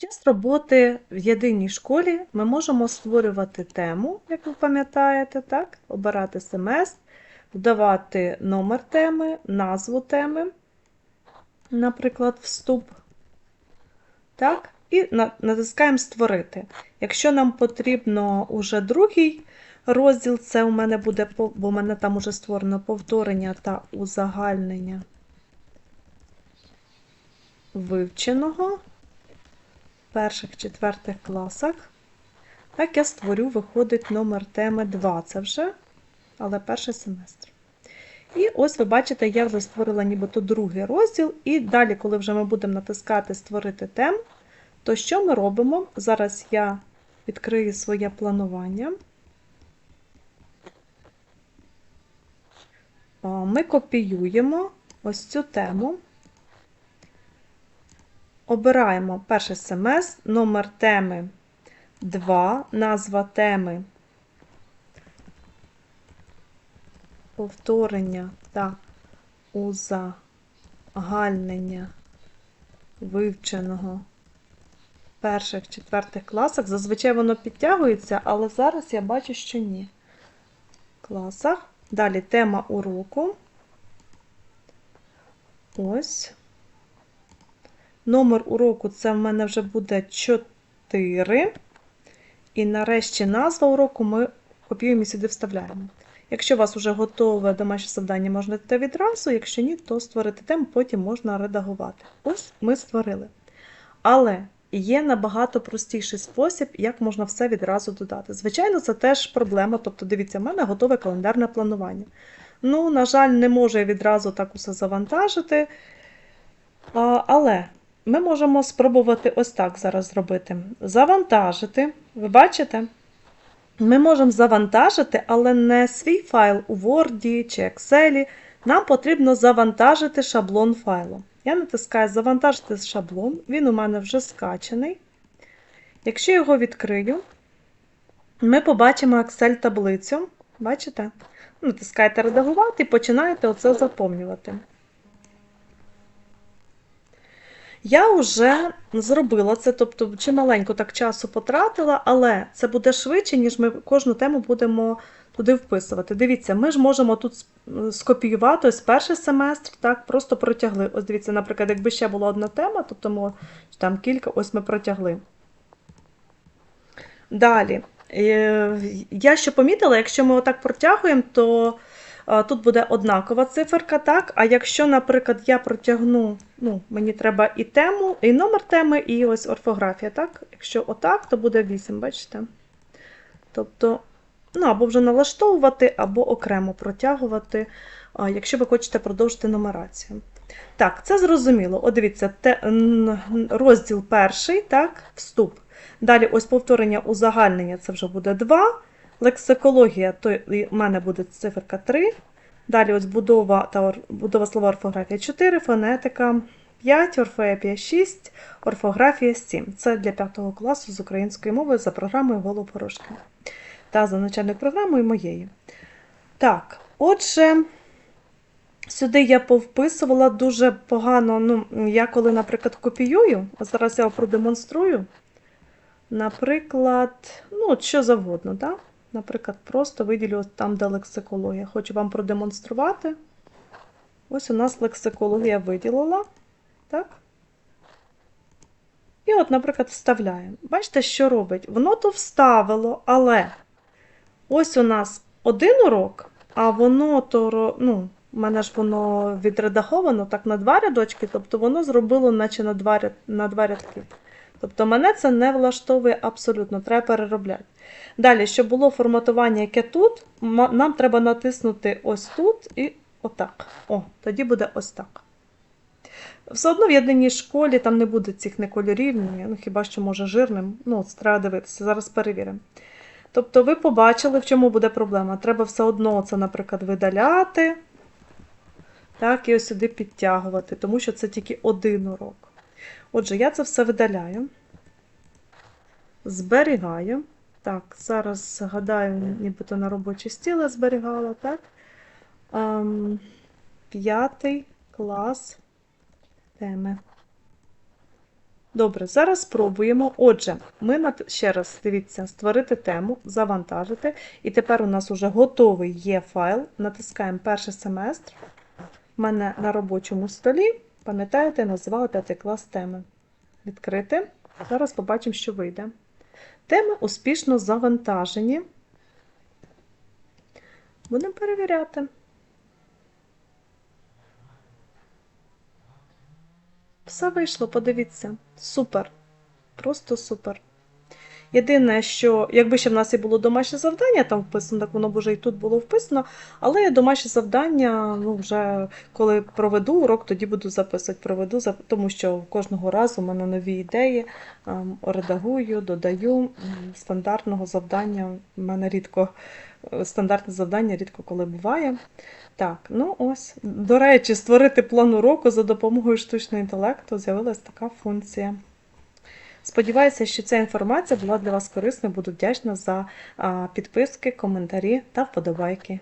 час роботи в єдиній школі ми можемо створювати тему, як ви пам'ятаєте, так? обирати СМС, вдавати номер теми, назву теми, наприклад, вступ. Так? І натискаємо Створити. Якщо нам потрібно уже другий розділ, це у мене буде, бо у мене там уже створено повторення та узагальнення вивченого в перших четвертих класах. Так, я створю, виходить номер теми 2. Це вже, але перший семестр. І ось ви бачите, я вже створила нібито другий розділ. І далі, коли вже ми будемо натискати Створити тему, то що ми робимо? Зараз я відкрию своє планування. Ми копіюємо ось цю тему. Обираємо перший СМС, номер теми 2, назва теми повторення та узагальнення вивченого перших четвертих класах. Зазвичай воно підтягується, але зараз я бачу, що ні. Класах. Далі тема уроку. Ось. Номер уроку це в мене вже буде 4. І нарешті назва уроку ми копіюємо і сюди вставляємо. Якщо у вас вже готове домашнє завдання, можна дати відразу, якщо ні, то створити тему, потім можна редагувати. Ось ми створили. Але є набагато простіший спосіб, як можна все відразу додати. Звичайно, це теж проблема. Тобто, дивіться, в мене готове календарне планування. Ну, на жаль, не можу я відразу так усе завантажити. Але ми можемо спробувати ось так зараз зробити. Завантажити. Ви бачите? Ми можемо завантажити, але не свій файл у Word чи Excel. Нам потрібно завантажити шаблон файлу. Я натискаю Завантажити шаблон, він у мене вже скачаний. Якщо його відкрию, ми побачимо Excel-таблицю. Бачите? Натискаєте Редагувати і починаєте оце заповнювати. Я вже зробила це, тобто чималенько так часу потратила, але це буде швидше, ніж ми кожну тему будемо туди вписувати. Дивіться, ми ж можемо тут скопіювати ось перший семестр, так, просто протягли. Ось дивіться, наприклад, якби ще була одна тема, тобто ми, там кілька, ось ми протягли. Далі. Е, Я ще помітила, якщо ми отак протягуємо, то тут буде однакова циферка, так? А якщо, наприклад, я протягну, ну, мені треба і тему, і номер теми, і ось орфографія, так? Якщо отак, то буде 8, бачите? Тобто, ну, або вже налаштовувати, або окремо протягувати, якщо ви хочете продовжити нумерацію. Так, це зрозуміло. О, дивіться, те, розділ перший, так, вступ. Далі ось повторення узагальнення, це вже буде 2. Лексикологія, то в мене буде циферка 3. Далі ось будова та будова слова орфографія 4, фонетика 5, орфоепія 6, орфографія 7. Це для 5 класу з української мови за програмою Голопорошки. Та за навчальною програмою моєї. Так, отже, сюди я повписувала дуже погано. Ну, я коли, наприклад, копіюю, зараз я продемонструю. Наприклад, ну, що завгодно, так? Наприклад, просто виділю там, де лексикологія. Хочу вам продемонструвати. Ось у нас лексикологія виділила. Так? І от, наприклад, вставляємо. Бачите, що робить? Воно то вставило, але ось у нас один урок, а воно то, ну, у мене ж воно відредаговано так на два рядочки, тобто воно зробило наче на два, на два рядки. Тобто мене це не влаштовує абсолютно, треба переробляти. Далі, щоб було форматування, яке тут, нам треба натиснути ось тут і отак. О, тоді буде ось так. Все одно в єдиній школі там не буде цих не кольорів, ну хіба що може жирним. Ну, це треба дивитися, зараз перевіримо. Тобто ви побачили, в чому буде проблема. Треба все одно це, наприклад, видаляти. Так, і ось сюди підтягувати, тому що це тільки один урок. Отже, я це все видаляю, зберігаю. Так, зараз згадаю, нібито на робочий стіл зберігала, так? Ем, п'ятий клас теми. Добре, зараз спробуємо. Отже, ми ще раз дивіться, створити тему, завантажити. І тепер у нас вже готовий є файл. Натискаємо перший семестр. У мене на робочому столі, пам'ятаєте, називала п'ятий клас теми. Відкрити. Зараз побачимо, що вийде. Теми успішно завантажені. Будемо перевіряти. Все вийшло, подивіться. Супер. Просто супер. Єдине, що якби ще в нас і було домашнє завдання там вписано, так воно б вже і тут було вписано. Але домашнє завдання, ну вже коли проведу урок, тоді буду записувати. Проведу, тому що кожного разу в мене нові ідеї, ем, редагую, додаю. Стандартного завдання в мене рідко, е, стандартне завдання рідко коли буває. Так, ну ось. До речі, створити план уроку за допомогою штучного інтелекту з'явилась така функція. Сподіваюся, що ця інформація була для вас корисною. Буду вдячна за підписки, коментарі та вподобайки.